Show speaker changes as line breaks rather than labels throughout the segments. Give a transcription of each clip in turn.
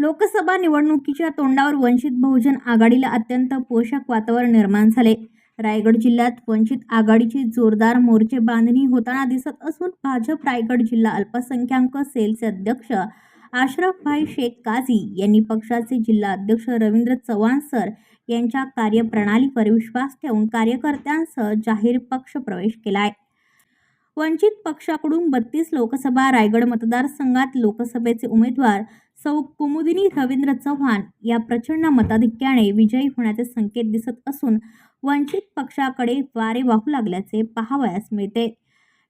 लोकसभा निवडणुकीच्या तोंडावर वंचित बहुजन आघाडीला अत्यंत पोषक वातावरण निर्माण झाले. रायगड जिल्ह्यात वंचित आघाडीची जोरदार मोर्चे बांधणी होताना दिसत असून भाजप रायगड जिल्हा अल्पसंख्याक सेलचे अध्यक्ष आशरफभाई शेख काझी यांनी पक्षाचे जिल्हा अध्यक्ष रवींद्र चव्हाण सर यांच्या कार्यप्रणालीवर विश्वास ठेवून कार्यकर्त्यांसह जाहीर पक्ष प्रवेश केला आहे वंचित पक्षाकडून बत्तीस लोकसभा रायगड मतदारसंघात लोकसभेचे उमेदवार सौ कुमुदिनी रवींद्र चव्हाण या प्रचंड मताधिक्याने विजयी होण्याचे संकेत दिसत असून वंचित पक्षाकडे वारे वाहू लागल्याचे पाहावयास मिळते.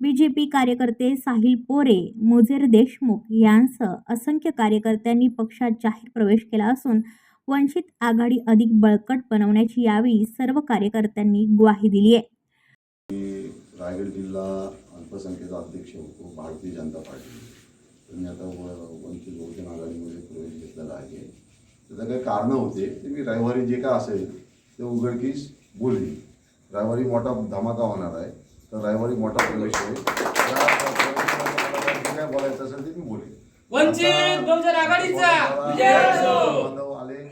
बी जे पी कार्यकर्ते साहिल पोरे मुजेर देशमुख यांसह असंख्य कार्यकर्त्यांनी पक्षात जाहीर प्रवेश केला असून वंचित आघाडी अधिक बळकट बनवण्याची यावेळी सर्व कार्यकर्त्यांनी ग्वाही दिली आहे.
रायगड जिल्हा अल्पसंख्याक अध्यक्ष होतो भारतीय जनता पार्टी मी आता वंचित बहुजन आघाडीमध्ये प्रवेश घेतलेला आहे. त्याचं काही कारणं होते ते मी रविवारी जे काय असेल ते उघडकीस बोलली. रविवारी मोठा धमाका होणार आहे. तर रविवारी मोठा प्रवेश होईल. काय बोलायचं असेल ते मी बोलेन. बांधव आले.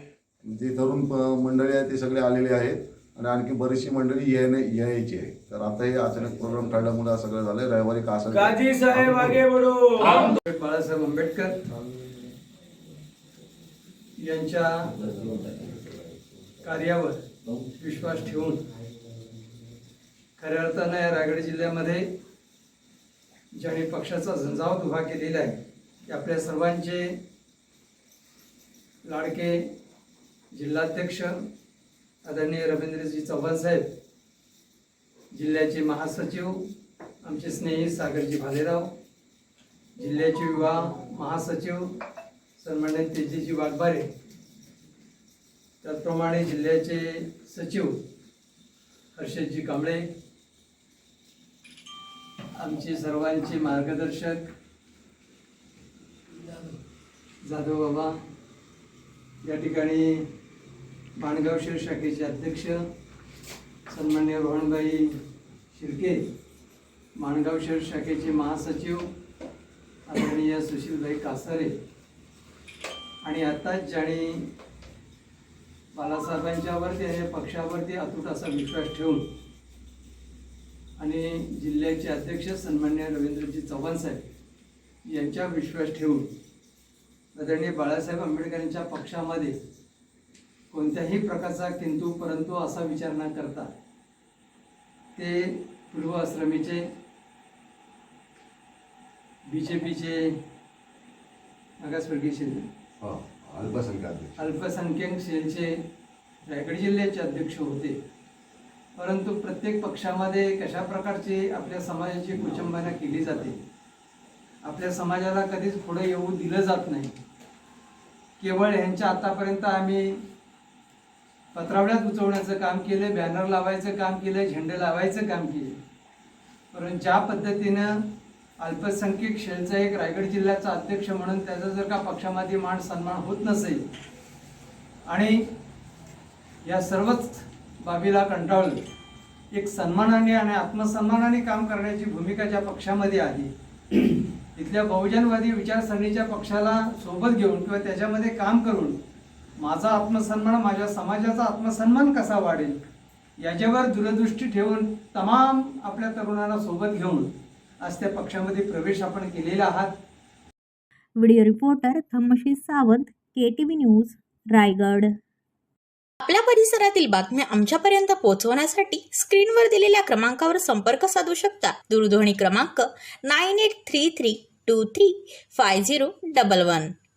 जे तरुण मंडळी आहे ते सगळे आलेले आहेत. आणि आणखी बरीचशी मंडळी येणे यायची आहे. तर आता हे अचानक प्रोग्राम ठरल्यामुळे असं सगळं झालंय. रविवारी का असेल ते-
काजी साहेब आगे बढो.
बाळासाहेब आंबेडकर यांच्या कार्यावर विश्वास ठेवून खऱ्या अर्थानं या रायगड जिल्ह्यामध्ये ज्याने पक्षाचा झंझावत उभा केलेला आहे ते आपल्या सर्वांचे लाडके जिल्हाध्यक्ष आदरणीय रवींद्रजी चव्हाण साहेब जिल्ह्याचे महासचिव आमचे स्नेही सागरजी भालेराव जिल्ह्याचे युवा महासचिव सन्मान्य तेजीजी वाघबारे त्याचप्रमाणे जिल्ह्याचे सचिव हर्षदजी कांबळे आमचे सर्वांचे मार्गदर्शक जाधव बाबा या ठिकाणी माणगाव शहर शाखेचे अध्यक्ष सन्मान्य रोहनबाई शिर्के माणगाव शहर शाखेचे महासचिव आदरणीय सुशीलभाई कासारे आणि आत्ताच ज्याने बालासाहेबांच्यावरती आणि या पक्षावरती अतूट असा विश्वास ठेवून आणि जिल्ह्याचे अध्यक्ष सन्मान्य रवींद्रजी चव्हाण साहेब यांच्या विश्वास ठेवून आदरणीय बाळासाहेब आंबेडकरांच्या पक्षामध्ये कोणत्याही प्रकारचा किंतु परंतु असा विचार न करता ते पूर्वाश्रमीचे बी जे पीचे मागासवर्गीय सेल
हा, अल्पसंख्याक
अल्पसंख्याक सेलचे रायगड जिल्ह्याचे अध्यक्ष होते. परंतु प्रत्येक पक्षामध्ये कशा प्रकारची आपल्या समाजाची कुचंबना केली जाते? आपल्या समाजाला कधीच पुढे येऊ दिलं जात नाही. केवळ ह्यांच्या आतापर्यंत आम्ही पत्रावळ्यात उचवण्याचं काम केलं बॅनर लावायचं काम केलं झेंडे लावायचं काम केलं परंतु ज्या पद्धतीनं अल्पसंख्यक शेलचा एक रायगड जिल्ह्याचा अध्यक्ष म्हणून त्याचा जर का पक्षामध्ये मान सन्मान होत नसेल आणि या सर्वच बाबीला कंटाळून एक सन्मानाने आणि आत्मसन्मानाने काम करण्याची भूमिका ज्या पक्षामध्ये आली इथल्या बहुजनवादी विचारसरणीच्या पक्षाला सोबत घेऊन किंवा त्याच्यामध्ये काम करून माझा आत्मसन्मान माझ्या समाजाचा आत्मसन्मान कसा वाढेल? याच्यावर दूरदृष्टी ठेवून तमाम आपल्या तरुणांना सोबत घेऊन आज त्या पक्षामध्ये प्रवेश आपण केलेला आहात.
Video reporter Dhammashi Sawant K T V news Raigad.
आपल्या परिसरातील बातम्या आमच्यापर्यंत पोहोचवण्यासाठी स्क्रीनवर दिलेल्या क्रमांकावर संपर्क साधू शकता. दूरध्वनी क्रमांक nine eight three three two three five zero double one.